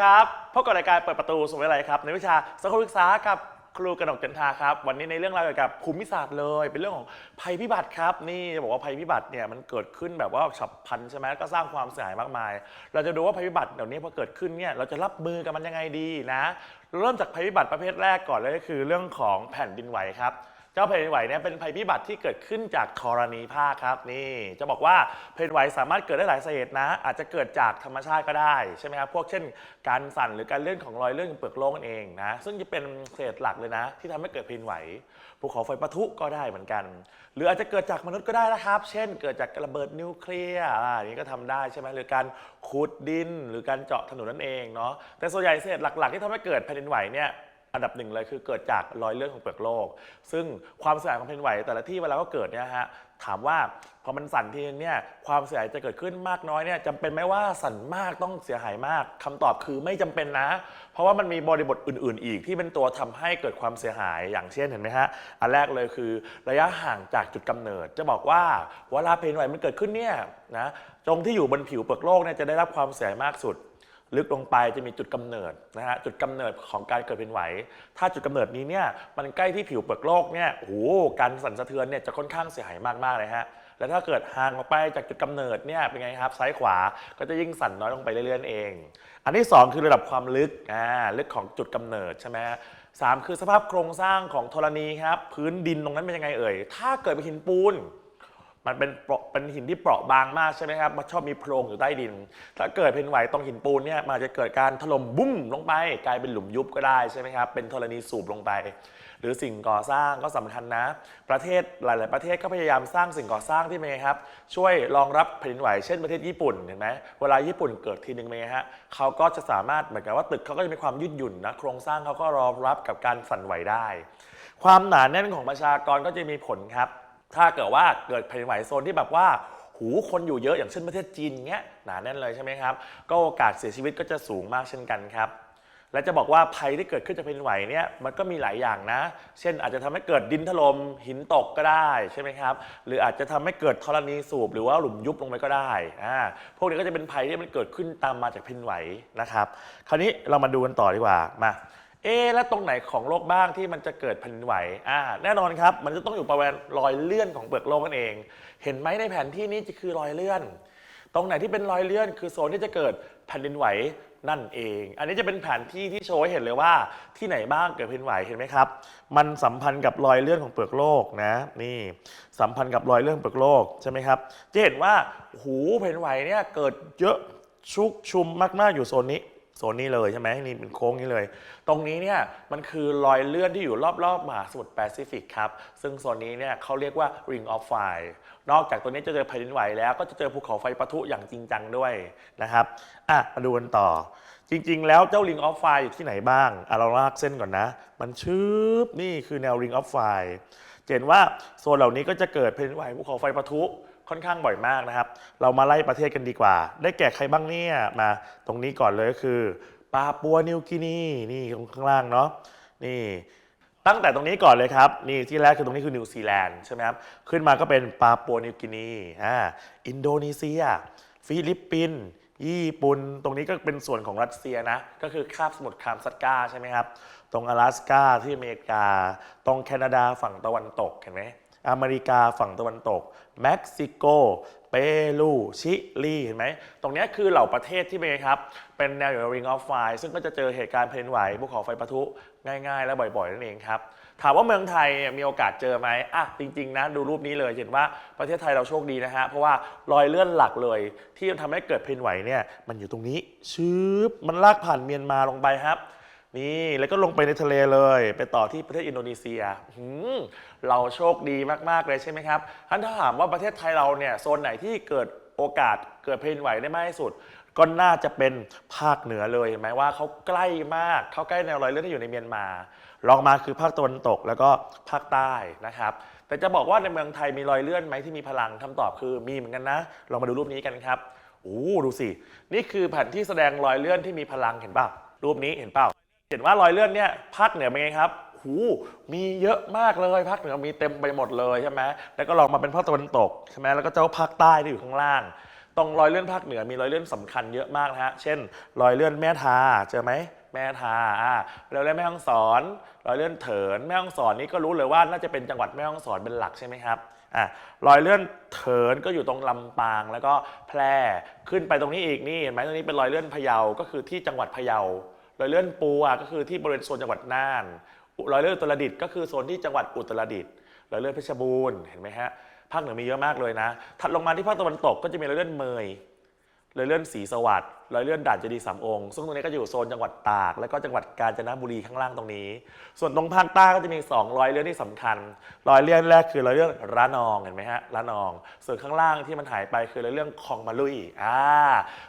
ครับพบกับรายการเปิดประตูสู่วิทยาลัยครับในวิชาสังคมศึกษากับครูกระหนกจันทาครับ วันนี้ในเรื่องราวเกี่ยวกับภูมิศาสตร์เลย เป็นเรื่องของภัยพิบัติครับ นี่จะบอกว่าภัยพิบัติเนี่ยมันเกิดขึ้นแบบว่าฉับพลันใช่ไหมก็สร้างความเสียหายมากมาย เราจะดูว่าภัยพิบัติเดี๋ยวนี้พอเกิดขึ้นเนี่ยเราจะรับมือกับมันยังไงดีนะ เริ่มจากภัยพิบัติประเภทแรกก่อนเลยก็คือเรื่องของแผ่นดินไหวครับ จ้าแผ่นดินไหวเนี่ยเป็นภัยพิบัติที่เกิดขึ้นจากธรณีภาคครับนี่จะบอกว่าแผ่นดินไหวสามารถเกิดได้หลายสาเหตุนะ อาจจะเกิดจากธรรมชาติก็ได้ใช่ไหมครับพวกเช่น การสั่นหรือการเลื่อนของรอยเลื่อนของเปลือกโลกนั่นเองนะซึ่งจะเป็นเศษหลักเลยนะ ที่ทำให้เกิดแผ่นดินไหวภูเขาไฟปะทุก็ได้เหมือนกัน หรืออาจจะเกิดจากมนุษย์ก็ได้นะครับ เช่น เกิดจากระเบิดนิวเคลียร์อ่าอันนี้ก็ทำได้ใช่ไหมหรือการขุดดิน หรือการเจาะถนนนั่นเองเนาะแต่ส่วนใหญ่เศษหลัก ๆ ที่ทำให้เกิดแผ่นดินไหวเนี่ย อันดับหนึ่งเลยคือเกิดจากรอยเลื่อนของเปลือกโลก ซึ่งความเสียหายของแผ่นไหว แต่ละที่เวลาก็เกิดเนี่ยฮะถามว่าพอมันสั่นทีนึงเนี่ยความเสียหายจะเกิดขึ้นมากน้อยเนี่ยจำเป็นไหมว่าสั่นมากต้องเสียหายมากคำตอบคือไม่จำเป็นนะ เพราะว่ามันมีบริบทอื่น ๆ อีกที่เป็นตัวทำให้เกิดความเสียหายอย่างเช่นเห็นไหมฮะอันแรกเลยคือระยะห่างจากจุดกำเนิด จะบอกว่าเวลาแผ่นดินไหวมันเกิดขึ้นเนี่ยนะตรงที่อยู่บนผิวเปลือกโลกเนี่ยจะได้รับความเสียหายมากสุด ลึกลงไปจะมีจุดกำเนิดนะฮะจุดกำเนิดของการเกิดเป็นไหว ถ้าจุดกำเนิดนี้เนี่ยมันใกล้ที่ผิวเปลือกโลกเนี่ยโอ้โหการสั่นสะเทือนเนี่ยจะค่อนข้างเสียหายมากๆเลยฮะแล้วถ้าเกิดห่างออกไปจากจุดกำเนิดเนี่ยเป็นไงครับซ้ายขวาก็จะยิ่งสั่นน้อยลงไปเรื่อยๆเอง อันที่สองคือระดับความลึกอ่าลึกของจุดกำเนิดใช่ไหมสามคือสภาพโครงสร้างของธรณีครับพื้นดินตรงนั้นเป็นยังไงเอ่ยถ้าเกิดเป็นหินปูน มันเป็นเป็นหินที่เปราะบางมากใช่ไหมครับมันชอบมีโพรงอยู่ใต้ดิน ถ้าเกิดเป็นไหวตรงหินปูนเนี่ยมันอาจจะเกิดการถล่มบุ้มลงไป กลายเป็นหลุมยุบก็ได้ใช่ไหมครับเป็นธรณีสูบลงไป หรือสิ่งก่อสร้างก็สำคัญนะ ประเทศหลาย ๆ ประเทศก็พยายามสร้างสิ่งก่อสร้างที่เป็นไงครับ ช่วยรองรับแผ่นดินไหวเช่นประเทศญี่ปุ่นเห็นไหมเวลาญี่ปุ่นเกิดทีหนึ่งเป็นไงฮะเขาก็จะสามารถเหมือนกับว่าตึกเขาก็จะมีความยืดหยุ่นนะโครงสร้างเขาก็รองรับกับการสั่นไหวได้ ความหนาแน่นของประชากรก็จะมีผลครับ ถ้าเกิดว่าเกิดแผ่นดินไหวโซนที่แบบว่าหูคนอยู่เยอะอย่างเช่นประเทศจีนเงี้ยหนาแน่นเลยใช่ไหมครับ ก็โอกาสเสียชีวิตก็จะสูงมากเช่นกันครับ และจะบอกว่าภัยที่เกิดขึ้นจากแผ่นดินไหวเนี่ยมันก็มีหลายอย่างนะ เช่นอาจจะทำให้เกิดดินถล่มหินตกก็ได้ใช่ไหมครับ หรืออาจจะทำให้เกิดธรณีสูบหรือว่าหลุมยุบลงไปก็ได้อ่าพวกนี้ก็จะเป็นภัยที่มันเกิดขึ้นตามมาจากแผ่นดินไหวนะครับ คราวนี้เรามาดูกันต่อดีกว่ามา เอ๊ะแล้วตรงไหนของโลกบ้างที่มันจะเกิดแผ่นดินไหวอ่าแน่นอนครับ มันจะต้องอยู่ประมาณรอยเลื่อนของเปลือกโลกนั่นเอง เห็นไหมในแผนที่นี้จะคือรอยเลื่อน ตรงไหนที่เป็นรอยเลื่อน คือโซนที่จะเกิดแผ่นดินไหวนั่นเอง อันนี้จะเป็นแผนที่ที่โชว์ให้เห็นเลยว่าที่ไหนบ้างเกิดแผ่นดินไหวเห็นไหมครับ มันสัมพันธ์กับรอยเลื่อนของเปลือกโลกนะ นี่สัมพันธ์กับรอยเลื่อนเปลือกโลกใช่ไหมครับ จะเห็นว่าหูแผ่นดินไหวเนี่ยเกิดเยอะชุกชุมมากๆอยู่โซนนี้ โซนนี้เลยใช่ไหมนี่เป็นโค้งนี้เลย ตรงนี้เนี่ยมันคือรอยเลื่อนที่อยู่รอบๆมหาสมุทรแปซิฟิกครับ ซึ่งโซนนี้เนี่ยเขาเรียกว่า Ring of Fire นอกจากตัวนี้จะเจอแผ่นดินไหวแล้วก็จะเจอภูเขาไฟปะทุอย่างจริงจังด้วยนะครับอะมาดูกันต่อ จริงๆ แล้วเจ้า Ring of Fire อยู่ที่ไหนบ้างอะเราลากเส้นก่อนนะ มันชืบนี่คือแนว Ring of Fire เห็นว่าโซนเหล่านี้ก็จะเกิดแผ่นดินไหวภูเขาไฟปะทุ ค่อนข้างบ่อยมากนะครับ เรามาไล่ประเทศกันดีกว่า ได้แก่ใครบ้างเนี่ย มาตรงนี้ก่อนเลยก็คือปาปัวนิวกินีนี่ตรงข้างล่างเนาะนี่ตั้งแต่ตรงนี้ก่อนเลยครับ นี่ที่แรกคือตรงนี้คือนิวซีแลนด์ใช่ไหมครับ ขึ้นมาก็เป็นปาปัวนิวกินีอ่าอินโดนีเซีย ฟิลิปปินส์ญี่ปุ่นตรงนี้ก็เป็นส่วนของรัสเซียนะ ก็คือคาบสมุทรคามซัตกาใช่ไหมครับ ตรง阿拉สกาที่อเมริกา ตรงแคนาดาฝั่งตะวันตกเห็นไหมอเมริกาฝั่งตะวันตก เม็กซิโก เปรู ชิลี เห็นไหม ตรงนี้คือเหล่าประเทศที่เป็นไงครับ เป็นแนวอยู่ใน Ring of Fire ซึ่งก็จะเจอเหตุการณ์แผ่นดินไหวภูเขาไฟปะทุง่ายๆ และบ่อยๆ นั่นเองครับ ถามว่าเมืองไทยมีโอกาสเจอไหมอะ จริงๆ นะ ดูรูปนี้เลยเห็นว่าประเทศไทยเราโชคดีนะฮะ เพราะว่ารอยเลื่อนหลักเลย ที่ทำให้เกิดแผ่นดินไหวเนี่ย มันอยู่ตรงนี้ชืบมันลากผ่านเมียนมาลงไปครับ นี่แล้วก็ลงไปในทะเลเลย ไปต่อที่ประเทศอินโดนีเซียหืมเราโชคดีมากๆเลยใช่ไหมครับท่านถ้าถามว่าประเทศไทยเราเนี่ยโซนไหนที่เกิดโอกาสเกิดแผ่นดินไหวได้มากที่สุด ก็น่าจะเป็นภาคเหนือเลยเห็นไหมว่าเขาใกล้มากเขาใกล้แนวรอยเลื่อนที่อยู่ในเมียนมาลองมาคือภาคตะวันตกแล้วก็ภาคใต้นะครับแต่จะบอกว่าในเมืองไทยมีรอยเลื่อนไหมที่มีพลังคำตอบคือมีเหมือนกันนะลองมาดูรูปนี้กันครับโอ้ดูสินี่คือแผนที่แสดงรอยเลื่อนที่มีพลังเห็นเปล่ารูปนี้เห็นเปล่า เห็นว่ารอยเลื่อนเนี่ยภาคเหนือเป็นไงครับหูมีเยอะมากเลยภาคเหนือมีเต็มไปหมดเลยใช่ไหมแล้วก็ลองมาเป็นภาคตะวันตกใช่ไหมแล้วก็เจ้าภาคใต้ที่อยู่ข้างล่าง ตรงรอยเลื่อนภาคเหนือมีรอยเลื่อนสำคัญเยอะมากนะฮะ เช่น รอยเลื่อนแม่ทาเจอไหมแม่ทาอ่ารอยเลื่อนแม่ฮ่องสอน รอยเลื่อนเถินแม่ฮ่องสอนนี่ก็รู้เลยว่าน่าจะเป็นจังหวัดแม่ฮ่องสอนเป็นหลักใช่ไหมครับอ่ารอยเลื่อนเถินก็อยู่ตรงลำปางแล้วก็แพร่ขึ้นไปตรงนี้อีกนี่เห็นไหมตรงนี้เป็นรอยเลื่อนพะเยาก็คือที่จังหวัดพะเยา รอยเลื่อนปูอะก็คือที่บริเวณโซนจังหวัดน่านรอยเลื่อนอุตรดิตถ์ก็คือโซนที่จังหวัดอุตรดิตถ์รอยเลื่อนเพชรบูรณ์เห็นไหมฮะภาคเหนือมีเยอะมากเลยนะ ถัดลงมาที่ภาคตะวันตกก็จะมีรอยเลื่อนเมยรอยเลื่อนศรีสวัสดิ์ รอยเลื่อนด่านเจดีย์สามองค์ ซึ่งตรงนี้ก็อยู่โซนจังหวัดตาก แล้วก็จังหวัดกาญจนบุรีข้างล่างตรงนี้ ส่วนตรงภาคใต้ก็จะมีสองรอยเลื่อนที่สำคัญ รอยเลื่อนแรกคือรอยเลื่อนระนองเห็นไหมฮะระนอง ส่วนข้างล่างที่มันหายไปคือรอยเลื่อนคลองมาลุยอ่า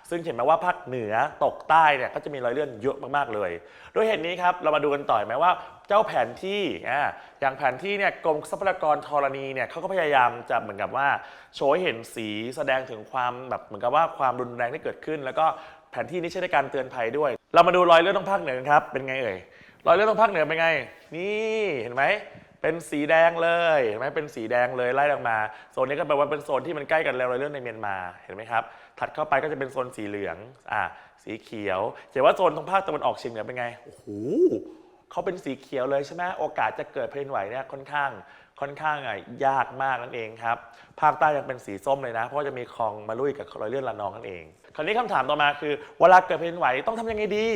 ซึ่งเห็นไหมว่าภาคเหนือตกใต้เนี่ยก็จะมีรอยเลื่อนเยอะมากๆเลยด้วยเหตุนี้ครับเรามาดูกันต่อไหมว่าเจ้าแผนที่อ่าอย่างแผนที่เนี่ยกรมทรัพยากรธรณีเนี่ยเขาก็พยายามจะเหมือนกับว่าโชว์ให้เห็นสีแสดงถึงความแบบเหมือนกับว่าความรุนแรงที่เกิดขึ้น แล้วก็ แผนที่นี้ใช้ในการเตือนภัยด้วย เรามาดูรอยเลือนตรงภาคเหนือกันครับ เป็นไงเอ่ย รอยเลือนตรงภาคเหนือเป็นไง นี่เห็นไหม เป็นสีแดงเลยเห็นไหมเป็นสีแดงเลยไล่ลงมา โซนนี้ก็แปลว่าเป็นโซนที่มันใกล้กันแล้วรอยเลือนในเมียนมา เห็นไหมครับ ถัดเข้าไปก็จะเป็นโซนสีเหลือง อ่า สีเขียวเห็นว่าโซนตรงภาคตะวันออกเฉียงเหนือเป็นไง โอ้โหเขาเป็นสีเขียวเลยใช่ไหมโอกาสจะเกิดแผ่นไหวเนี่ยค่อนข้างค่อนข้างอะยากมากนั่นเองครับ ภาคใต้ยังเป็นสีส้มเลยนะ เพราะจะมีคลองมาลุยกับรอยเลื่อนละนองนั่นเอง คราวนี้คำถามต่อมาคือ เวลาเกิดแผ่นดินไหวต้องทำยังไงดี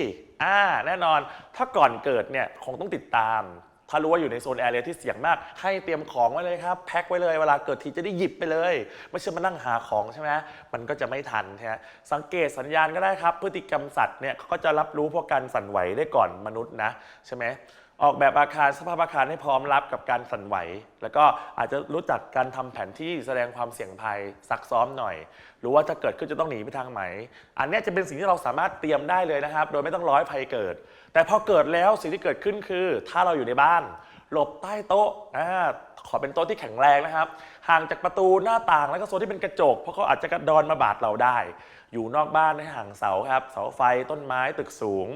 อ่าแน่นอน ถ้าก่อนเกิดเนี่ยคงต้องติดตาม ถ้ารู้ว่าอยู่ในโซนแอเรียที่เสี่ยงมาก ให้เตรียมของไว้เลยครับแพ็คไว้เลย เวลาเกิดทีจะได้หยิบไปเลย ไม่ใช่มานั่งหาของใช่ไหมมันก็จะไม่ทันใช่ไหมสังเกตสัญญาณก็ได้ครับ พฤติกรรมสัตว์เนี่ยเขาก็จะรับรู้พวกการสั่นไหวได้ก่อนมนุษย์นะใช่ไหม ออกแบบอาคารสภาพอาคารให้พร้อมรับกับการสั่นไหว แล้วก็อาจจะรู้จักการทำแผนที่แสดงความเสี่ยงภัยซักซ้อมหน่อย หรือว่าจะเกิดขึ้นจะต้องหนีไปทางไหน อันนี้จะเป็นสิ่งที่เราสามารถเตรียมได้เลยนะครับ โดยไม่ต้องร้อยภัยเกิด แต่พอเกิดแล้วสิ่งที่เกิดขึ้นคือ ถ้าเราอยู่ในบ้าน หลบใต้โต๊ะอ่าขอเป็นโต๊ะที่แข็งแรงนะครับ ห่างจากประตูหน้าต่างแล้วก็โซนที่เป็นกระจก เพราะเขาอาจจะกระดอนมาบาดเราได้ อยู่นอกบ้านให้ห่างเสาครับ เสาไฟต้นไม้ตึกสูง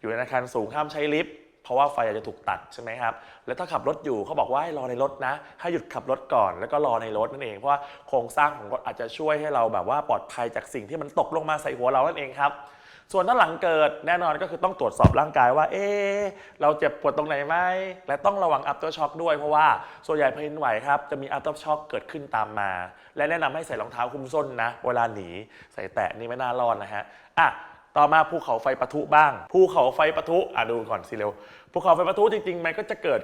อยู่ในอาคารสูงห้ามใช้ลิฟต์ เพราะว่าไฟอาจจะถูกตัดใช่ไหมครับ แล้วถ้าขับรถอยู่เขาบอกว่าให้รอในรถนะ ให้หยุดขับรถก่อน แล้วก็รอในรถนั่นเอง เพราะว่าโครงสร้างของรถอาจจะช่วยให้เราแบบว่าปลอดภัยจากสิ่งที่มันตกลงมาใส่หัวเรานั่นเองครับ ส่วนถ้าหลังเกิดแน่นอนก็คือต้องตรวจสอบร่างกายว่า เอ๊เราเจ็บปวดตรงไหนไหม และต้องระวังอั t เ r อร์ช็อ k ด้วยเพราะว่าส่วนใหญ่แผ่นดินไหวครับจะมีอั t เ r อร์ช็อ k เกิดขึ้นตามมา และแนะนำให้ใส่รองเท้าคลุมส้นนะ เวลาหนีใส่แตะนี่ไม่น่ารอดนะฮะ อะ ต่อมาภูเขาไฟปะทุบ้าง ภูเขาไฟปะทุอะดูก่อนสิเร็ว ภูเขาไฟปะทุจริงๆ มันก็จะเกิด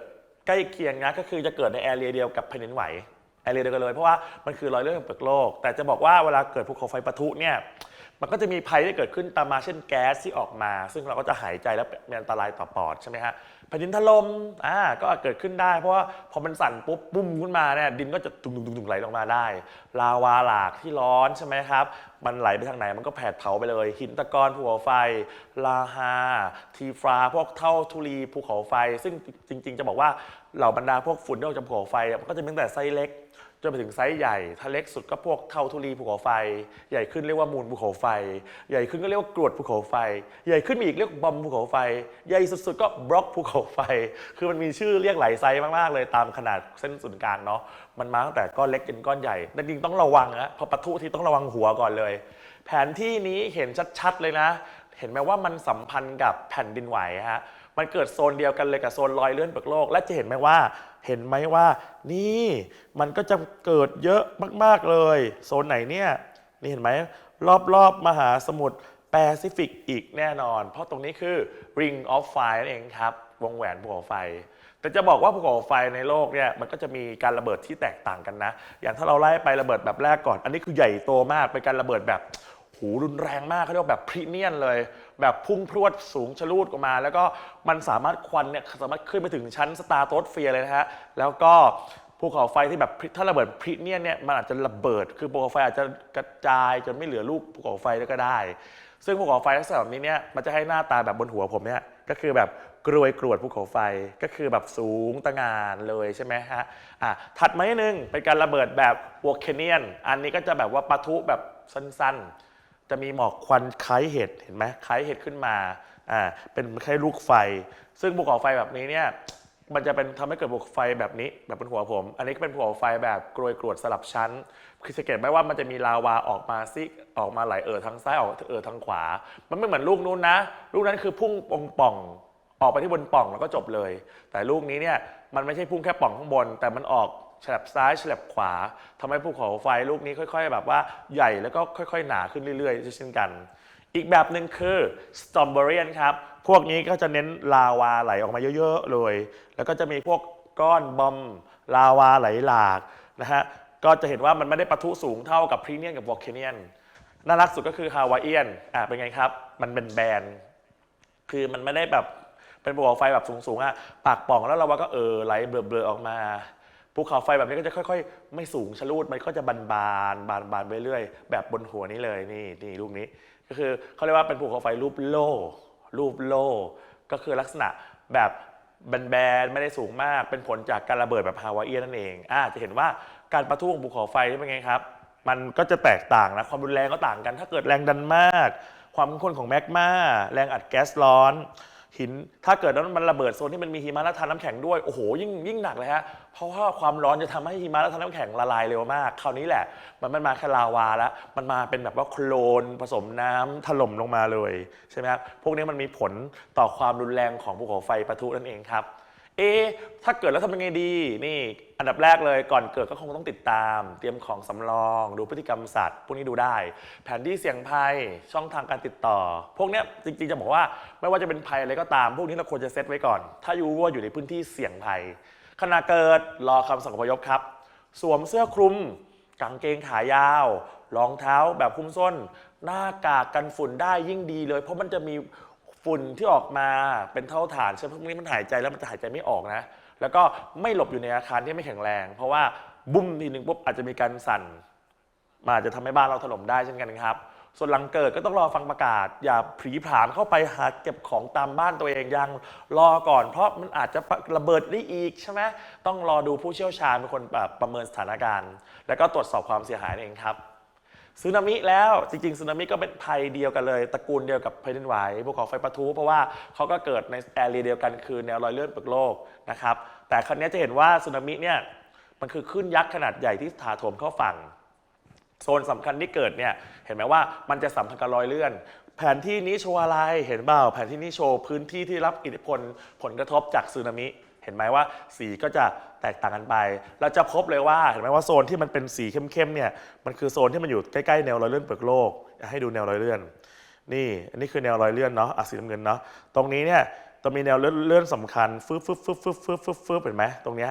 ใกล้เคียงนะ ก็คือจะเกิดในแอเรียเดียวกับแผ่นดินไหว แอเรียเดียวกันเลย เพราะว่ามันคือรอยเลื่อนเปลือกโลก แต่จะบอกว่าเวลาเกิดภูเขาไฟปะทุเนี่ย มันก็จะมีภัยที่เกิดขึ้นตามมาเช่นแก๊สที่ออกมา ซึ่งเราก็จะหายใจแล้วเป็นอันตรายต่อปอดใช่ไหมฮะ แผ่นดินถล่มอ่าก็เกิดขึ้นได้ เพราะว่าพอมันสั่นปุ๊บปุ้มขึ้นมาเนี่ยดินก็จะตุ่มๆๆไหลลงมาได้ ลาวาหลากที่ร้อนใช่ไหมครับ มันไหลไปทางไหนมันก็แผดเผาไปเลย หินตะกอนภูเขาไฟ ลาฮาทีฟราพวกเท่าทุลีภูเขาไฟ ซึ่งจริง ๆ จะบอกว่า เหล่าบรรดาพวกฝุ่นที่ออกจากภูเขาไฟเนี่ยมันก็จะมีตั้งแต่ไซส์เล็ก จนไปถึงไซส์ใหญ่ ถ้าเล็กสุดก็พวกเท่าทุลีภูเขาไฟ ใหญ่ขึ้นเรียกว่ามูลภูเขาไฟ ใหญ่ขึ้นก็เรียกว่ากรวดภูเขาไฟ ใหญ่ขึ้นมีอีกเรียกบอมภูเขาไฟ ใหญ่สุดๆก็บล็อกภูเขาไฟ คือมันมีชื่อเรียกหลายไซส์มากๆเลยตามขนาดเส้นศูนย์กลางเนาะ มันมาตั้งแต่ก้อนเล็กจนก้อนใหญ่จริงๆต้องระวังนะพอปะทุที่ต้องระวังหัวก่อนเลย แผนที่นี้เห็นชัดๆเลยนะ เห็นไหมว่ามันสัมพันธ์กับแผ่นดินไหวฮะ มันเกิดโซนเดียวกันเลยกับโซนรอยเลื่อนเปลือกโลก และจะเห็นไหมว่า เห็นไหมว่า นี่มันก็จะเกิดเยอะมาก ๆเลย โซนไหนเนี่ย นี่เห็นไหมรอบๆมหาสมุทรแปซิฟิกอีกแน่นอน เพราะตรงนี้คือ Ring of Fire นั่นเองครับ วงแหวนภูเขาไฟ แต่จะบอกว่าภูเขาไฟในโลกเนี่ยมันก็จะมีการระเบิดที่แตกต่างกันนะ อย่างถ้าเราไล่ไประเบิดแบบแรกก่อน อันนี้คือใหญ่โตมากเป็นการระเบิดแบบ หูรุนแรงมากเขาเรียกว่าแบบพรีเมียนเลย แบบพุ่งพรวดสูงชะลูดออกมา แล้วก็มันสามารถควันเนี่ยสามารถขึ้นไปถึงชั้นสตาร์โตสเฟียร์เลยนะฮะ แล้วก็ภูเขาไฟที่แบบถ้าระเบิดพรีเมียนเนี่ยมันอาจจะระเบิด คือภูเขาไฟอาจจะกระจายจนไม่เหลือลูกภูเขาไฟแล้วก็ได้ ซึ่งภูเขาไฟลักษณะแบบนี้เนี่ยมันจะให้หน้าตาแบบบนหัวผมเนี่ยก็คือแบบกรวยกรวดภูเขาไฟก็คือแบบสูงตะงานเลยใช่ไหมฮะอะถัดมานิดนึงเป็นการระเบิดแบบวอลเคเนียน อันนี้ก็จะแบบว่าปะทุแบบสั้นๆ จะมีหมอกควันคล้ายเห็ดเห็นไหมคล้ายเห็ดขึ้นมาอ่าเป็นคล้ายลูกไฟ ซึ่งภูเขาไฟแบบนี้เนี่ยมันจะเป็นทำให้เกิดภูเขาไฟแบบนี้ แบบบนหัวผม อันนี้ก็เป็นภูเขาไฟแบบกรวยกรวดสลับชั้นคือสังเกตไหมว่ามันจะมีลาวาออกมาซิออกมาไหลเอ่อทางซ้ายออกเอ่อทางขวา มันไม่เหมือนลูกนู้นนะ ลูกนั้นคือพุ่งปองป่องออกไปที่บนป่องแล้วก็จบเลย แต่ลูกนี้เนี่ยมันไม่ใช่พุ่งแค่ป่องข้างบน แต่มันออก ฉลับซ้ายฉลับขวาทำให้ภูเขาไฟลูกนี้ค่อยๆ แบบว่าใหญ่แล้วก็ค่อยๆ หนาขึ้นเรื่อยๆ เช่นกัน อีกแบบหนึ่งคือสตรอเบอรี่ครับ พวกนี้ก็จะเน้นลาวาไหลออกมาเยอะๆเลย แล้วก็จะมีพวกก้อนบอมลาวาไหลหลากนะฮะก็จะเห็นว่ามันไม่ได้ปะทุสูงเท่ากับพรีเนียนกับวอลเคเนียนน่ารักสุดก็คือฮาวายเอียนอะเป็นไงครับ มันเป็นแบนคือมันไม่ได้แบบเป็นภูเขาไฟแบบสูงๆอะปากป่องแล้วเราว่าก็เออไหลเบลอๆออกมา ภูเขาไฟแบบนี้ก็จะค่อย ๆ ไม่สูงชะลูดมันก็จะบานๆบานบานไปเรื่อยแบบบนหัวนี้เลยนี่นี่รูปนี้ ก็คือเขาเรียกว่าเป็นภูเขาไฟรูปโล่รูปโล่ก็คือลักษณะแบบแบนๆไม่ได้สูงมากเป็นผลจากการระเบิดแบบฮาวายเอียนนั่นเองอ่าจะเห็นว่าการประทุของภูเขาไฟนี่เป็นไงครับ มันก็จะแตกต่างนะความรุนแรงก็ต่างกัน ถ้าเกิดแรงดันมาก ความเข้มข้นของแมกมาแรงอัดแก๊สร้อน หิน ถ้าเกิดว่ามันระเบิดโซนที่มันมีหิมะและทานน้ำแข็งด้วย โอ้โห ยิ่งยิ่งหนักเลยฮะ เพราะว่าความร้อนจะทำให้หิมะและทานน้ำแข็งละลายเร็วมาก คราวนี้แหละ มันมันมาแค่ลาวาแล้ว มันมาเป็นแบบว่าโคลนผสมน้ำถล่มลงมาเลยใช่ไหมครับ พวกนี้มันมีผลต่อความรุนแรงของภูเขาไฟปะทุนั่นเองครับ เอะถ้าเกิดแล้วทำยังไงดี นี่ อันดับแรกเลยก่อนเกิดก็คงต้องติดตาม เตรียมของสำรอง ดูพฤติกรรมสัตว์ พวกนี้ดูได้ แผนที่เสี่ยงภัย ช่องทางการติดต่อ พวกเนี้ยจริงๆจะบอกว่า ไม่ว่าจะเป็นภัยอะไรก็ตาม พวกนี้เราควรจะเซตไว้ก่อน ถ้าอยู่ว่าอยู่ในพื้นที่เสี่ยงภัย ขณะเกิดรอคำสั่งอพยพครับ สวมเสื้อคลุม กางเกงขายาว รองเท้าแบบคลุมส้น หน้ากากกันฝุ่นได้ยิ่งดีเลย เพราะมันจะมี ฝุ่นที่ออกมาเป็นเท่าฐานใช่ไหมพวกนี้มันหายใจแล้วมันจะหายใจไม่ออกนะ แล้วก็ไม่หลบอยู่ในอาคารที่ไม่แข็งแรง เพราะว่าบุ้มทีหนึ่งปุ๊บอาจจะมีการสั่นมันอาจจะทำให้บ้านเราถล่มได้เช่นกันครับ ส่วนหลังเกิดก็ต้องรอฟังประกาศ อย่าผลีผามเข้าไปหาเก็บของตามบ้านตัวเองยังรอก่อน เพราะมันอาจจะระเบิดได้อีกใช่ไหมต้องรอดูผู้เชี่ยวชาญเป็นคนแบบประเมินสถานการณ์ แล้วก็ตรวจสอบความเสียหายเองครับ สึนามิแล้วจริงๆสึนามิก็เป็นภัยเดียวกันเลยตระกูลเดียวกับแผ่นดินไหวภูเขาไฟปะทุเพราะว่าเขาก็เกิดในแอเรียเดียวกันคือแนวรอยเลื่อนเปลือกโลกนะครับแต่ครั้งนี้จะเห็นว่าสึนามิเนี่ยมันคือคลื่นยักษ์ขนาดใหญ่ที่ถาโถมเข้าฝั่ง โซนสำคัญที่เกิดเนี่ยเห็นไหมว่ามันจะสัมพันธ์กับรอยเลื่อน แผนที่นี้โชว์อะไรเห็นเปล่าแผนที่นี้โชว์พื้นที่ที่รับอิทธิพลผลกระทบจากสึนามิ เห็นไหมว่าสีก็จะแตกต่างกันไป เราจะพบเลยว่าเห็นไหมว่าโซนที่มันเป็นสีเข้มๆเนี่ยมันคือโซนที่มันอยู่ใกล้ๆแนวรอยเลื่อนเปลือกโลก ให้ดูแนวรอยเลื่อน นี่อันนี้คือแนวรอยเลื่อนเนาะอะสีน้ำเงินเนาะตรงนี้เนี่ยจะมีแนวเลื่อนสำคัญฟึบฟึบฟึบฟึบฟึบฟึบฟึบเห็นไหมตรงเนี้ย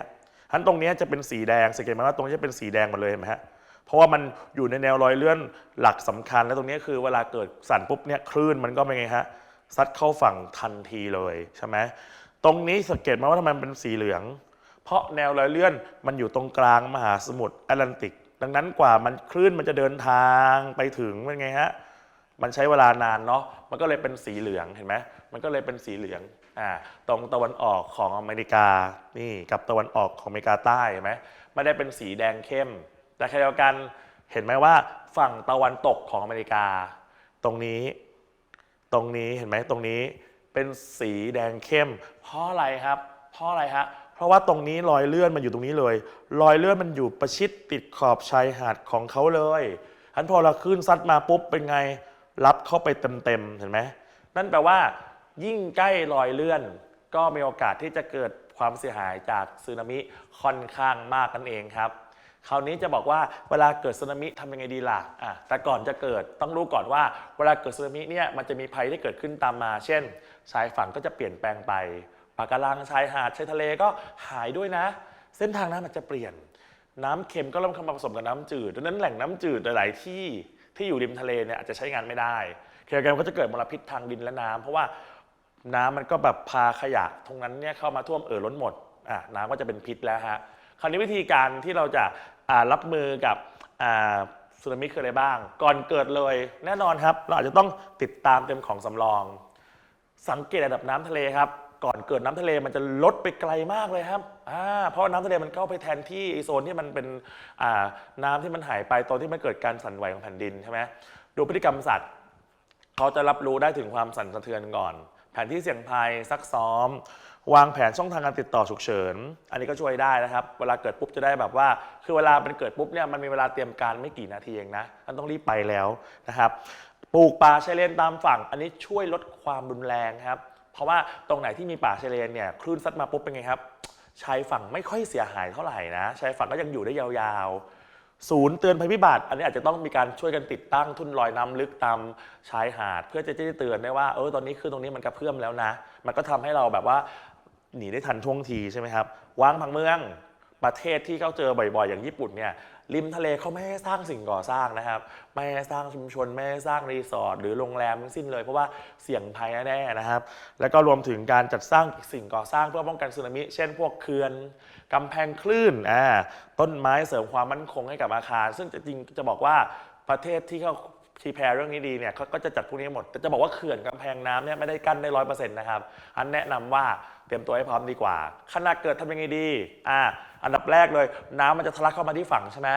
ทั้นตรงเนี้ยจะเป็นสีแดงสังเกตไหมว่าตรงนี้จะเป็นสีแดงหมดเลยเห็นไหมฮะเพราะว่ามันอยู่ในแนวรอยเลื่อนหลักสำคัญ แล้วตรงนี้คือเวลาเกิดสั่นปุ๊บเนี่ยคลื่นมันก็เป็นไงฮะซัดเข้าฝั่งทันทีเลยใช่ไหม ตรงนี้สังเกตไหมว่าทำไมมันเป็นสีเหลือง เพราะแนวรอยเลื่อนมันอยู่ตรงกลางมหาสมุทรแอตแลนติก ดังนั้นกว่ามันคลื่นมันจะเดินทางไปถึงเป็นไงฮะ มันใช้เวลานานเนาะ มันก็เลยเป็นสีเหลืองเห็นไหมมันก็เลยเป็นสีเหลือง อ่า ตรงตะวันออกของอเมริกา นี่กับตะวันออกของอเมริกาใต้เห็นไหมไม่ได้เป็นสีแดงเข้ม แต่ขณะเดียวกันเห็นไหมว่าฝั่งตะวันตกของอเมริกา ตรงนี้ ตรงนี้เห็นไหมตรงนี้ เป็นสีแดงเข้ม เพราะอะไรครับ เพราะอะไรฮะเพราะว่าตรงนี้รอยเลื่อนมันอยู่ตรงนี้เลย รอยเลื่อนมันอยู่ประชิดติดขอบชายหาดของเขาเลยทันพอเราขึ้นซัดมาปุ๊บเป็นไงรับเข้าไปเต็มๆเห็นไหมนั่นแปลว่า ยิ่งใกล้รอยเลื่อน ก็มีโอกาสที่จะเกิดความเสียหายจากสึนามิค่อนข้างมากนั่นเองครับคราวนี้จะบอกว่าเวลาเกิดสึนามิทำยังไงดีล่ะอะแต่ก่อนจะเกิดต้องรู้ก่อนว่า เวลาเกิดสึนามิเนี่ยมันจะมีภัยที่เกิดขึ้นตามมา เช่น ชายฝั่งก็จะเปลี่ยนแปลงไปปะการังชายหาดชายทะเลก็หายด้วยนะ เส้นทางน้ำมันจะเปลี่ยน น้ำเค็มก็เริ่มเข้ามาผสมกับน้ำจืดดังนั้นแหล่งน้ำจืดหลายๆที่ที่อยู่ริมทะเลเนี่ยอาจจะใช้งานไม่ได้เกี่ยวกันก็จะเกิดมลพิษทางดินและน้ำเพราะว่าน้ำมันก็แบบพาขยะตรงนั้นเนี่ยเข้ามาท่วมเอ่อล้นหมดอะน้ำก็จะเป็นพิษแล้วฮะคราวนี้วิธีการที่เราจะอ่ารับมือกับอ่าสึนามิคืออะไรบ้าง ก่อนเกิดเลยแน่นอนครับ เราอาจจะต้องติดตามเต็มของสำรอง สังเกตระดับน้ำทะเลครับ ก่อนเกิดน้ำทะเลมันจะลดไปไกลมากเลยครับอ่าเพราะน้ำทะเลมันเข้าไปแทนที่โซนที่มันเป็นอ่าน้ำที่มันหายไปตอนที่มันเกิดการสั่นไหวของแผ่นดินใช่ไหมดูพฤติกรรมสัตว์เขาจะรับรู้ได้ถึงความสั่นสะเทือนก่อน แผนที่เสี่ยงภัยซักซ้อม วางแผนช่องทางการติดต่อฉุกเฉิน อันนี้ก็ช่วยได้นะครับ เวลาเกิดปุ๊บจะได้แบบว่า คือเวลามันเกิดปุ๊บเนี่ยมันมีเวลาเตรียมการไม่กี่นาทีเองนะมันต้องรีบไปแล้วนะครับ ปลูกป่าชายเลนตามฝั่ง อันนี้ช่วยลดความรุนแรงครับ เพราะว่าตรงไหนที่มีป่าชายเลนเนี่ยคลื่นซัดมาปุ๊บเป็นไงครับชายฝั่งไม่ค่อยเสียหายเท่าไหร่นะชายฝั่งก็ยังอยู่ได้ยาวๆ ศูนย์เตือนภัยพิบัติ อันนี้อาจจะต้องมีการช่วยกันติดตั้งทุ่นลอยน้ำลึกตามชายหาด เพื่อจะได้เตือนได้ว่าเออตอนนี้คือตรงนี้มันกระเพื่อมแล้วนะ มันก็ทำให้เราแบบว่าหนีได้ทันท่วงทีใช่ไหมครับวางผังเมืองประเทศที่เขาเจอบ่อยๆ อย่างญี่ปุ่นเนี่ย ริมทะเลเขาไม่ให้สร้างสิ่งก่อสร้างนะครับ ไม่ให้สร้างชุมชน ไม่ให้สร้างรีสอร์ทหรือโรงแรมทั้งสิ้นเลย เพราะว่าเสี่ยงภัยแน่ๆนะครับ แล้วก็รวมถึงการจัดสร้างสิ่งก่อสร้างเพื่อป้องกันสึนามิ เช่น พวกเขื่อนกำแพงคลื่นอ่าต้นไม้เสริมความมั่นคงให้กับอาคาร ซึ่งจริงๆจะบอกว่าประเทศที่เขาทีแพรเรื่องนี้ดีเนี่ยเขาก็จะจัดพวกนี้หมด แต่จะบอกว่าเขื่อนกำแพงน้ำเนี่ยไม่ได้กั้นได้ร้อยเปอร์เซ็นต์นะครับ อันแนะนำว่าเตรียมตัวให้พร้อมดีกว่าขณะเกิดทำยังไงดีอ่า อันดับแรกเลย น้ำมันจะทะลักเข้ามาที่ฝั่งใช่ไหม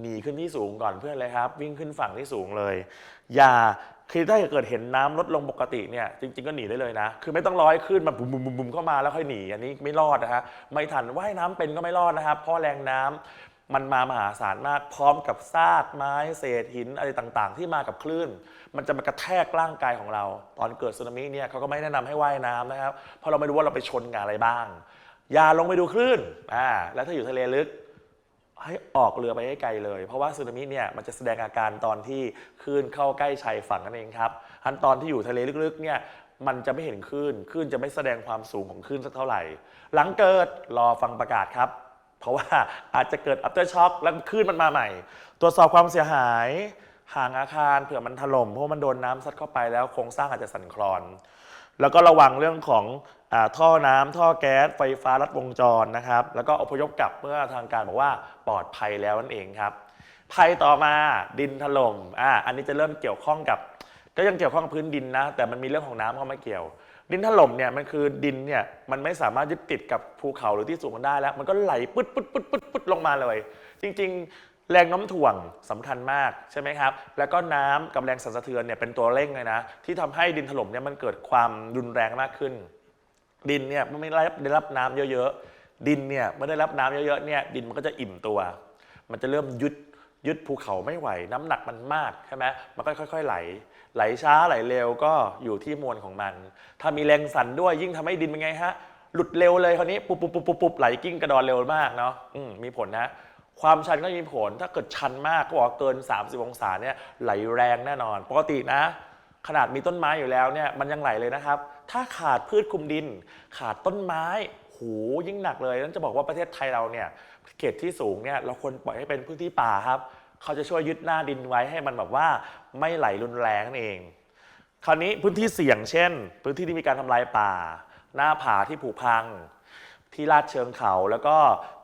หนีขึ้นที่สูงก่อนเพื่อนเลยครับ วิ่งขึ้นฝั่งที่สูงเลย อย่าคือถ้าเกิดเห็นน้ำลดลงปกติเนี่ยจริง ๆ ก็หนีได้เลยนะ คือไม่ต้องร้อให้ขึ้นมาบุมบุมบุมบุมเข้ามาแล้วค่อยหนีอันนี้ไม่รอดนะฮะไม่ทันว่ายน้ำเป็นก็ไม่รอดนะครับเพราะแรงน้ำมันมามหาศาลมากพร้อมกับซากไม้เศษหินอะไรต่างๆ ที่มากับคลื่น มันจะมากระแทกร่างกายของเรา ตอนเกิดสึนามิเนี่ยเขาก็ไม่แนะนำให้ว่ายน้ำนะครับเพราะเราไม่รู้ว่าเราไปชนกับอะไรบ้าง อย่าลงไปดูคลื่นอ่าแล้วถ้าอยู่ทะเลลึก ให้ออกเรือไปให้ไกลเลย เพราะว่าสึนามิเนี่ยมันจะแสดงอาการตอนที่คลื่นเข้าใกล้ชายฝั่งนั่นเองครับอันตอนที่อยู่ทะเลลึกๆเนี่ยมันจะไม่เห็นคลื่นคลื่นจะไม่แสดงความสูงของคลื่นสักเท่าไหร่ หลังเกิดรอฟังประกาศครับ เพราะว่าอาจจะเกิด after shock แล้วคลื่นมันมาใหม่ ตรวจสอบความเสียหายห่างอาคารเผื่อมันถล่มเพราะมันโดนน้ำซัดเข้าไปแล้วโครงสร้างอาจจะสั่นคลอน แล้วก็ระวังเรื่องของอท่อน้ำท่อแก๊สไฟฟ้ารัดวงจรนะครับ แล้วก็อพยพกลับเมื่อทางการบอกว่าปลอดภัยแล้วนั่นเองครับภัยต่อมาดินถล่มอ่าอันนี้จะเริ่มเกี่ยวข้องกับ ก็ยังเกี่ยวข้องกับพื้นดินนะ แต่มันมีเรื่องของน้ำเข้ามาเกี่ยว ดินถล่มเนี่ยมันคือดินเนี่ยมันไม่สามารถยึดติดกับภูเขาหรือที่สูงกันได้แล้ว มันก็ไหลปึ๊ดปึ๊ดปึ๊ดปึ๊ดปึ๊ดลงมาเลย จริง ๆ แรงโน้ำถ่วงสำคัญมากใช่ไหมครับ แล้วก็น้ำกับแรงสั่นสะเทือนเนี่ยเป็นตัวเร่งเลยนะ ที่ทำให้ดินถล่มเนี่ยมันเกิดความรุนแรงมากขึ้น ดินเนี่ยมันไม่ได้รับได้รับน้ำเยอะๆ ดินเนี่ยเมื่อได้รับน้ำเยอะๆเนี่ยดินมันก็จะอิ่มตัว มันจะเริ่มยึดยึดภูเขาไม่ไหว น้ำหนักมันมากใช่ไหมมันก็ค่อย ๆ ไหล ไหลช้าไหลเร็วก็อยู่ที่มวลของมัน ถ้ามีแรงสั่นด้วยยิ่งทำให้ดินเป็นไงฮะหลุดเร็วเลยคราวนี้ปุ๊บปุ๊บปุ๊บปุ๊บปุบไหลกิ้งกระดอนเร็วมากเนาะอืมมีผลนะ ความชันก็มีผล ถ้าเกิดชันมากก็บอกเกิน 30 องศาเนี่ยไหลแรงแน่นอน ปกตินะ ขนาดมีต้นไม้อยู่แล้วเนี่ยมันยังไหลเลยนะครับ ถ้าขาดพืชคุมดิน ขาดต้นไม้โหยิ่งหนักเลยนั่นจะบอกว่าประเทศไทยเราเนี่ยเขตที่สูงเนี่ยเราควรปล่อยให้เป็นพื้นที่ป่าครับ เขาจะช่วยยึดหน้าดินไว้ให้มันแบบว่าไม่ไหลรุนแรงนั่นเอง คราวนี้พื้นที่เสี่ยงเช่น พื้นที่ที่มีการทำลายป่า หน้าผาที่ผุพัง ที่ลาดเชิงเขา แล้วก็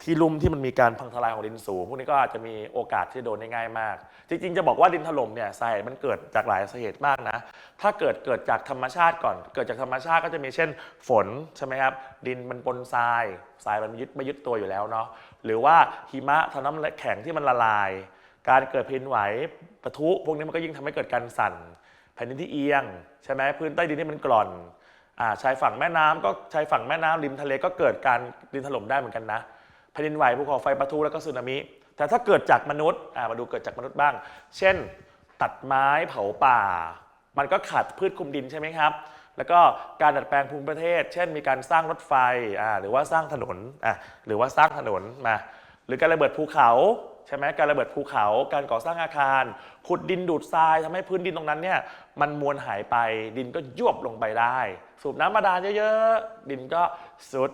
ที่ลุ่มที่มันมีการพังทลายของดินสูงพวกนี้ก็อาจจะมีโอกาสที่โดนได้ง่ายมาก จริงๆ จะบอกว่าดินถล่มเนี่ยสาเหตุมันเกิดจากหลายสาเหตุมากนะ ถ้าเกิดเกิดจากธรรมชาติก่อน เกิดจากธรรมชาติก็จะมีเช่นฝนใช่ไหมครับ ดินมันปนทรายทรายมันยึดไม่ยึดตัวอยู่แล้วเนาะ หรือว่าหิมะทน้ำแข็งที่มันละลาย การเกิดแผ่นดินไหวปะทุ พวกนี้มันก็ยิ่งทำให้เกิดการสั่น แผ่นดินที่เอียงใช่ไหมพื้นใต้ดินที่มันกร่อน อ่าชายฝั่งแม่น้ำก็ชายฝั่งแม่น้ำริมทะเลก็เกิดการดินถล่มได้เหมือนกันนะแผ่นดินไหวภูเขาไฟปะทุแล้วก็สึนามิ แต่ถ้าเกิดจากมนุษย์อ่ามาดูเกิดจากมนุษย์บ้าง เช่น ตัดไม้เผาป่า มันก็ขาดพืชคลุมดินใช่ไหมครับ แล้วก็การดัดแปลงภูมิประเทศ เช่น มีการสร้างรถไฟอ่าหรือว่าสร้างถนนอะหรือว่าสร้างถนนมาหรือการระเบิดภูเขา ใช่ไหมการระเบิดภูเขา การก่อสร้างอาคาร ขุดดินดูดทรายทำให้พื้นดินตรงนั้นเนี่ยมันมวลหายไปดินก็ยวบลงไปได้ สูบน้ำบาดาลเยอะๆ ดินก็สุด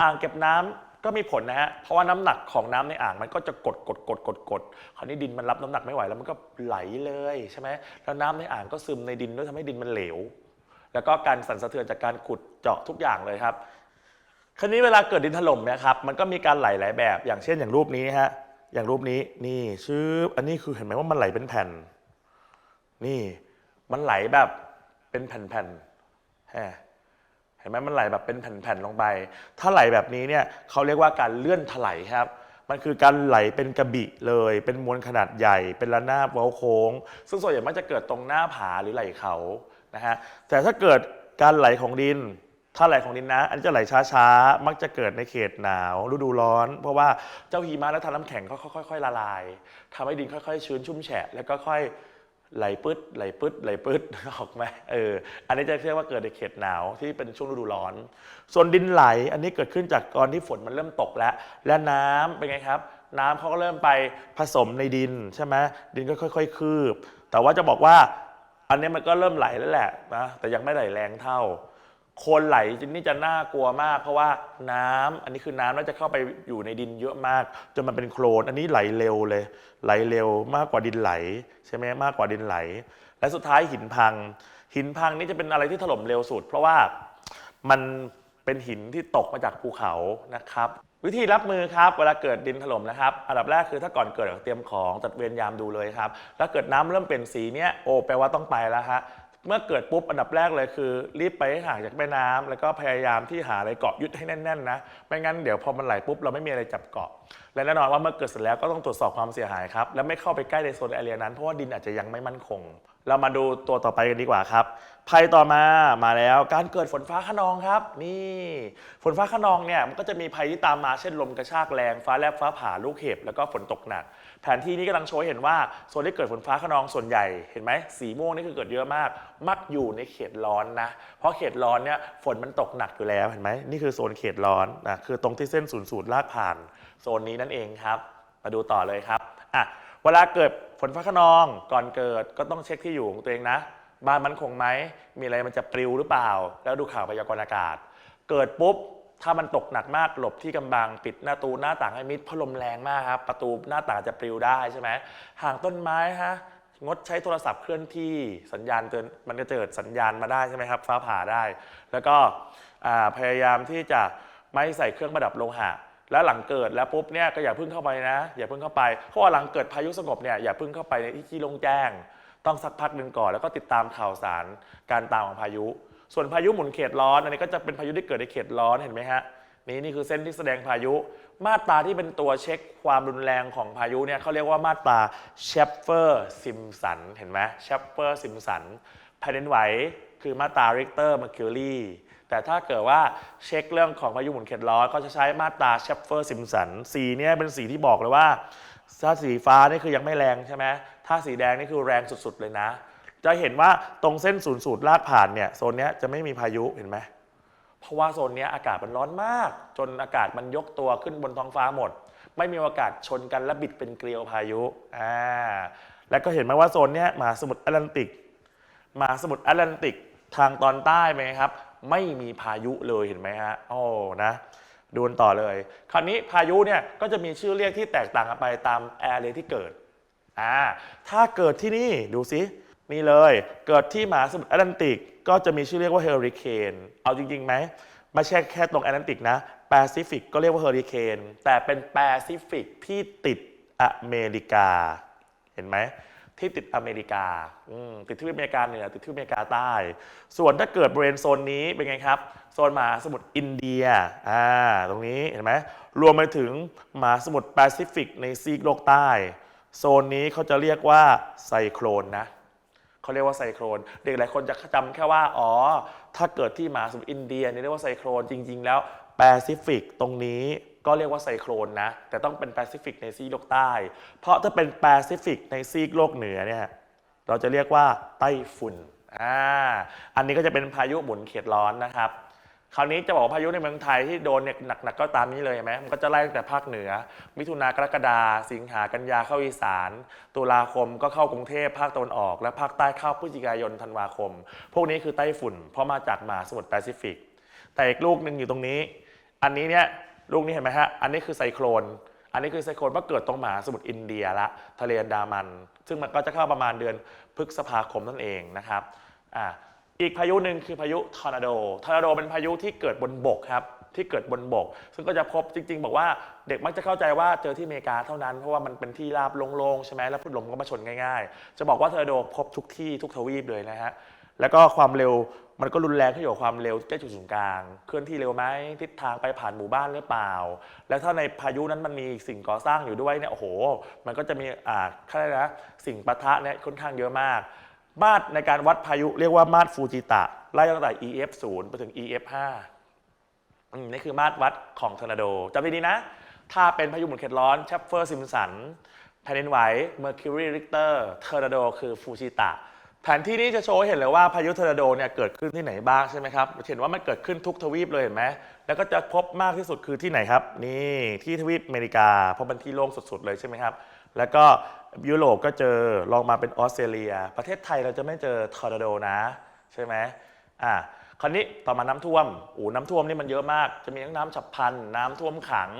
อ่างเก็บน้ำก็มีผลนะฮะเพราะว่าน้ำหนักของน้ำในอ่างมันก็จะกดกดกดกดกดคราวนี้ดินมันรับน้ำหนักไม่ไหวแล้วมันก็ไหลเลยใช่ไหมแล้วน้ำในอ่างก็ซึมในดินด้วยทำให้ดินมันเหลว แล้วก็การสั่นสะเทือนจากการขุดเจาะทุกอย่างเลยครับคราวนี้เวลาเกิดดินถล่มเนี่ยครับมันก็มีการไหลหลายแบบ อย่างเช่นอย่างรูปนี้ฮะ อย่างรูปนี้นี่ชื่ออันนี้คือเห็นไหมว่ามันไหลเป็นแผ่น นี่มันไหลแบบเป็นแผ่นๆฮะเห็นไหมมันไหลแบบเป็นแผ่นๆลงไป ถ้าไหลแบบนี้เนี่ยเขาเรียกว่าการเลื่อนถลายครับมันคือการไหลเป็นกระบี่เลย เป็นมวลขนาดใหญ่ เป็นระนาบเว้าโค้ง ซึ่งส่วนใหญ่มักจะเกิดตรงหน้าผาหรือไหลเขา นะฮะ แต่ถ้าเกิดการไหลของดิน ถ้าไหลของดินนะ อันนี้จะไหลช้าๆ มักจะเกิดในเขตหนาวฤดูร้อน เพราะว่าเจ้าหิมะและทานน้ำแข็งเขาค่อยๆละลายทำให้ดินค่อยๆ ชื้นชุ่มแฉะ แล้วก็ค่อยไหลปึ๊ดไหลปึ๊ดไหลปึ๊ดออกไหมเออ อันนี้จะเรียกว่าเกิดในเขตหนาวที่เป็นช่วงฤดูร้อน ส่วนดินไหล อันนี้เกิดขึ้นจากตอนที่ฝนมันเริ่มตกแล้ว และน้ำเป็นไงครับ น้ำเขาก็เริ่มไปผสมในดินใช่ไหมดินก็ค่อยๆคืบ แต่ว่าจะบอกว่า อันนี้มันก็เริ่มไหลแล้วแหละนะแต่ยังไม่ไหลแรงเท่า โคลนไหลจนนี่จะน่ากลัวมาก เพราะว่าน้ำอันนี้คือน้ำน่าจะเข้าไปอยู่ในดินเยอะมาก จนมันเป็นโคลนอันนี้ไหลเร็วเลย ไหลเร็วมากกว่าดินไหลใช่ไหมมากกว่าดินไหล และสุดท้ายหินพัง หินพังนี่จะเป็นอะไรที่ถล่มเร็วสุด เพราะว่ามันเป็นหินที่ตกมาจากภูเขานะครับวิธีรับมือครับเวลาเกิดดินถล่มนะครับ อันดับแรกคือถ้าก่อนเกิดเตรียมของจัดเวรยามดูเลยครับ แล้วเกิดน้ำเริ่มเปลี่ยนสีเนี้ยโอแปลว่าต้องไปแล้วฮะ เมื่อเกิดปุ๊บอันดับแรกเลยคือ รีบไปให้ห่างจากแม่น้ำแล้วก็พยายามที่หาอะไรเกาะยึดให้แน่นๆนะไม่งั้นเดี๋ยวพอมันไหลปุ๊บเราไม่มีอะไรจับเกาะ และแน่นอนว่าเมื่อเกิดเสร็จแล้วก็ต้องตรวจสอบความเสียหายครับและไม่เข้าไปใกล้ในโซนแอเรียนั้นเพราะว่าดินอาจจะยังไม่มั่นคง เรามาดูตัวต่อไปกันดีกว่าครับภัยต่อมามาแล้วการเกิดฝนฟ้าขนองครับ นี่ฝนฟ้าขนองเนี่ยมันก็จะมีภัยที่ตามมาเช่นลมกระชากแรงฟ้าแลบฟ้าผ่าลูกเห็บแล้วก็ฝนตกหนัก ผนที่นี้กำลังโชว์เห็นว่าโซนที่เกิดฝนฟ้าขนองส่วนใหญ่เห็นไหมสีม่วงนี่คือเกิดเยอะมาก มักอยู่ในเขตร้อนนะเพราะเขตร้อนเนี่ยฝนมันตกหนักอยู่แล้วเห็นไหมนี่คือโซนเขตร้อนนะคือตรงที่เส้นศูนย์สูตรลากผ่าน โซนนี้นั่นเองครับ มาดูต่อเลยครับอะเวลาเกิดฝนฟ้าขนอง ก่อนเกิดก็ต้องเช็คที่อยู่ของตัวเองนะ บ้านมันคงไหมมีอะไรมันจะปลิวหรือเปล่า แล้วดูข่าวพยากรณ์อากาศ เกิดปุ๊บ ถ้ามันตกหนักมากหลบที่กำบังปิดหน้าตูหน้าต่างให้มิดเพราะลมแรงมากครับประตูหน้าต่างจะปลิวได้ใช่ไหมห่างต้นไม้ฮะงดใช้โทรศัพท์เคลื่อนที่สัญญาณเตือนมันจะเกิดสัญญาณมาได้ใช่ไหมครับฟ้าผ่าได้ แล้วก็พยายามที่จะไม่ใส่เครื่องประดับโลหะแล้วหลังเกิดแล้วปุ๊บเนี่ยก็อย่าพิ่งเข้าไปนะ อย่าพิ่งเข้าไปเพราะว่าหลังเกิดพายุสงบเนี่ยอย่าพิ่งเข้าไปในที่ที่โล่งแจ้ง ต้องสักพักหนึ่งก่อนแล้วก็ติดตามข่าวสารการตามของพายุ ส่วนพายุหมุนเขตร้อนอันนี้ก็จะเป็นพายุที่เกิดในเขตร้อนเห็นไหมฮะนี่นี่คือเส้นที่แสดงพายุ มาตราที่เป็นตัวเช็คความรุนแรงของพายุเนี่ยเขาเรียกว่ามาตราเชฟเฟอร์ซิมสันเห็นไหมเชฟเฟอร์ซิมสันแผ่นดินไหวคือมาตราริกเตอร์มาคิวรีแต่ถ้าเกิดว่าเช็คเรื่องของพายุหมุนเขตร้อนก็จะใช้มาตราเชฟเฟอร์ซิมสันสีเนี่ยเป็นสีที่บอกเลยว่าถ้าสีฟ้านี่คือยังไม่แรงใช่ไหมถ้าสีแดงนี่คือแรงสุดๆเลยนะ จะเห็นว่าตรงเส้นศูนย์สูตรลากผ่านเนี่ยโซนเนี้ยจะไม่มีพายุเห็นไหมเพราะว่าโซนนี้อากาศมันร้อนมาก จนอากาศมันยกตัวขึ้นบนท้องฟ้าหมด ไม่มีโอกาสชนกันและบิดเป็นเกลียวพายุอ่าแล้วก็เห็นไหมว่าโซนนี้มหาสมุทรแอตแลนติกมหาสมุทรแอตแลนติกทางตอนใต้ไหมครับ ไม่มีพายุเลยเห็นไหมฮะโอ้นะดูนต่อเลย คราวนี้พายุเนี่ยก็จะมีชื่อเรียกที่แตกต่างกันไปตามแอร์เรยที่เกิดอ่าถ้าเกิดที่นี่ดูสิ นี่เลยเกิดที่มหาสมุทรแอตแลนติก ก็จะมีชื่อเรียกว่าเฮอริเคนเอาจริงๆไหมไม่ใช่แค่ตรงแอตแลนติกนะแปซิฟิกก็เรียกว่าเฮอริเคนแต่เป็นแปซิฟิกที่ติดอเมริกา เห็นไหมที่ติดอเมริกาติดที่อเมริกาเหนือติดที่อเมริกาใต้ ส่วนถ้าเกิดบริเวณโซนนี้เป็นไงครับ โซนมหาสมุทรอินเดียอ่าตรงนี้เห็นไหมรวมไปถึงมหาสมุทรแปซิฟิกในซีกโลกใต้ โซนนี้เขาจะเรียกว่าไซโครนนะ เขาเรียกว่าไซโครน เด็กหลายคนจะจำแค่ว่า อ๋อ ถ้าเกิดที่มหาสมุทรอินเดียเนี่ยเรียกว่าไซโครน จริง ๆ แล้วแปซิฟิกตรงนี้ก็เรียกว่าไซโครนนะ แต่ต้องเป็นแปซิฟิกในซีกโลกใต้ เพราะถ้าเป็นแปซิฟิกในซีกโลกเหนือเนี่ย เราจะเรียกว่าไต้ฝุ่น อ่า อันนี้ก็จะเป็นพายุหมุนเขตร้อนนะครับ คราวนี้จะบอกพายุในเมืองไทยที่โดนเนี่ยหนักๆก็ตามนี้เลยเห็นไหมมันก็จะไล่ตั้งแต่ภาคเหนือ มิถุนากรกฎาสิงหากันยาเข้าอีสาน ตุลาคมก็เข้ากรุงเทพภาคตะวันออก และภาคใต้เข้าพฤศจิกายนธันวาคม พวกนี้คือไต้ฝุ่น เพราะมาจากมหาสมุทรแปซิฟิก แต่อีกลูกหนึ่งอยู่ตรงนี้ อันนี้เนี่ยลูกนี้เห็นไหมฮะอันนี้คือไซโครนอันนี้คือไซโครนว่าเกิดตรงมหาสมุทรอินเดียละทะเลอันดามัน ซึ่งมันก็จะเข้าประมาณเดือนพฤษภาคมนั่นเองนะครับอ่า อีกพายุหนึ่งคือพายุทอร์นาโด ทอร์นาโดเป็นพายุที่เกิดบนบกครับ ที่เกิดบนบก ซึ่งก็จะพบจริง ๆ บอกว่าเด็กมักจะเข้าใจว่าเจอที่อเมริกาเท่านั้น เพราะว่ามันเป็นที่ราบโล่งๆใช่ไหมแล้วพัดลมก็มาชนง่าย ๆ จะบอกว่าทอร์นาโดพบทุกที่ทุกทวีปเลยนะฮะ แล้วก็ความเร็วมันก็รุนแรงขึ้นอยู่กับความเร็วใกล้จุดศูนย์กลาง เคลื่อนที่เร็วไหมทิศทางไปผ่านหมู่บ้านหรือเปล่า แล้วถ้าในพายุนั้นมันมีสิ่งก่อสร้างอยู่ด้วยเนี่ยโอ้โห มันก็จะมีอ่าอะไรนะสิ่งปะทะเนี่ยค่อนข้างเยอะมาก มาตรในการวัดพายุเรียกว่ามาตรฟูจิตะ ไล่ตั้งแต่ EF 0ไปถึง EF 5นี่คือมาตรวัดของทอร์นาโดจำดีๆนะ ถ้าเป็นพายุหมุนเขตร้อนแชฟเฟอร์ซิมสันแผ่นดินไหวเมอร์คิวรีริกเตอร์ทอร์นาโดคือฟูจิตะ แผนที่นี้จะโชว์เห็นเลยว่าพายุทอร์นาโดเนี่ยเกิดขึ้นที่ไหนบ้างใช่ไหมครับเห็นว่ามันเกิดขึ้นทุกทวีปเลยเห็นไหมแล้วก็จะพบมากที่สุดคือที่ไหนครับ นี่ที่ทวีปอเมริกาเพราะมันที่โล่งสุดๆเลยใช่ไหมครับแล้วก็ ยุโรปก็เจอลองมาเป็นออสเตรเลีย ประเทศไทยเราจะไม่เจอทอร์นาโดนะ ใช่ไหมอะคราวนี้ต่อมาน้ำท่วมโอ้น้ำท่วมนี่มันเยอะมาก จะมีทั้งน้ำฉับพลัน น้ำท่วมขัง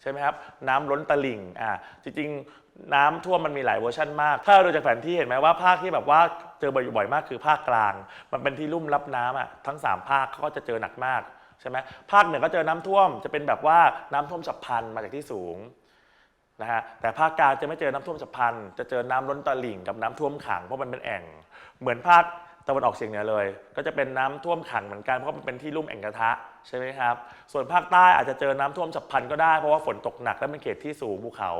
ใช่ไหมครับ น้ำล้นตลิ่งอะจริงๆ น้ำท่วมมันมีหลายเวอร์ชันมาก ถ้าดูจากแผนที่เห็นไหมว่าภาคที่แบบว่าเจอบ่อยๆมากคือภาคกลาง มันเป็นที่ลุ่มรับน้ำอะทั้ง 3 ภาคเขาก็จะเจอหนักมากใช่ไหมภาคเหนือก็เจอน้ำท่วม จะเป็นแบบว่าน้ำท่วมฉับพลันมาจากที่สูง นะฮะแต่ภาคกลางจะไม่เจอน้ำท่วมฉับพลัน จะเจอน้ำล้นตลิ่งกับน้ำท่วมขังเพราะมันเป็นแอ่ง เหมือนภาคตะวันออกเฉียงเหนือเลย ก็จะเป็นน้ำท่วมขังเหมือนกันเพราะมันเป็นที่ลุ่มแอ่งกระทะใช่ไหมครับ ส่วนภาคใต้อาจจะเจอน้ำท่วมฉับพลันก็ได้เพราะว่าฝนตกหนักและเป็นเขตที่สูงภูเขา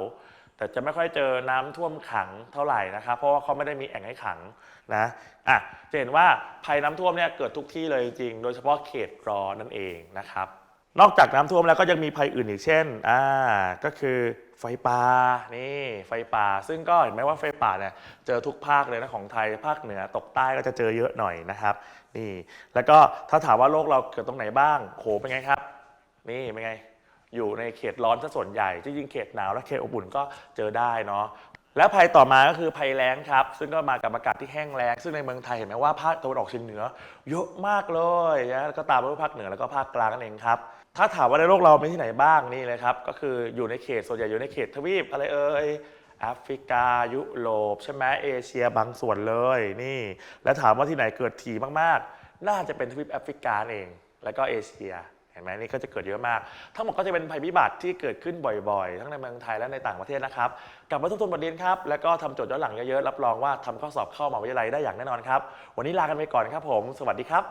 แต่จะไม่ค่อยเจอน้ำท่วมขังเท่าไหร่นะครับ เพราะว่าเขาไม่ได้มีแอ่งให้ขังนะอะจะเห็นว่าภัยน้ำท่วมเนี่ยเกิดทุกที่เลยจริง โดยเฉพาะเขตร้อนนั่นเองนะครับ นอกจากน้ำท่วมแล้วก็ยังมีภัยอื่นอีกเช่นอ่าก็คือ ไฟป่านี่ไฟป่า ซึ่งก็เห็นไหมว่าไฟป่าเนี่ยเจอทุกภาคเลยนะของไทยภาคเหนือตกใต้ก็จะเจอเยอะหน่อยนะครับนี่แล้วก็ถ้าถามว่าโลกเราเกิดตรงไหนบ้างโหเป็นไงครับ นี่เป็นไง อยู่ในเขตร้อนซะส่วนใหญ่จริงๆเขตหนาวและเขตอบอุ่นก็เจอได้เนาะแล้วภัยต่อมาก็คือภัยแล้งครับ ซึ่งก็มากับอากาศที่แห้งแล้ง ซึ่งในเมืองไทยเห็นไหมว่าภาคตะวันออกเฉียงเหนือ เยอะมากเลยนะแล้วก็ตามมาด้วยภาคเหนือแล้วก็ภาคกลางนั่นเองครับ ถ้าถามว่าในโลกเรามีที่ไหนบ้างนี่เลยครับ ก็คืออยู่ในเขตส่วนใหญ่อยู่ในเขตทวีปอะไรเอ่ยแอฟริกา ยุโรปใช่ไหมเอเชียบางส่วนเลยนี่ แล้วถามว่าที่ไหนเกิดถี่มากๆ น่าจะเป็นทวีปแอฟริกาเอง แล้วก็เอเชียเห็นไหมนี่ก็จะเกิดเยอะมาก ทั้งหมดก็จะเป็นภัยพิบัติที่เกิดขึ้นบ่อยๆ ทั้งในเมืองไทยและในต่างประเทศนะครับ กลับมาทบทวนบทเรียนครับ แล้วก็ทำโจทย์ย้อนหลังเยอะๆ รับรองว่าทำข้อสอบเข้ามหาวิทยาลัยได้อย่างแน่นอนครับ วันนี้ลากันไปก่อนครับผม สวัสดีครับ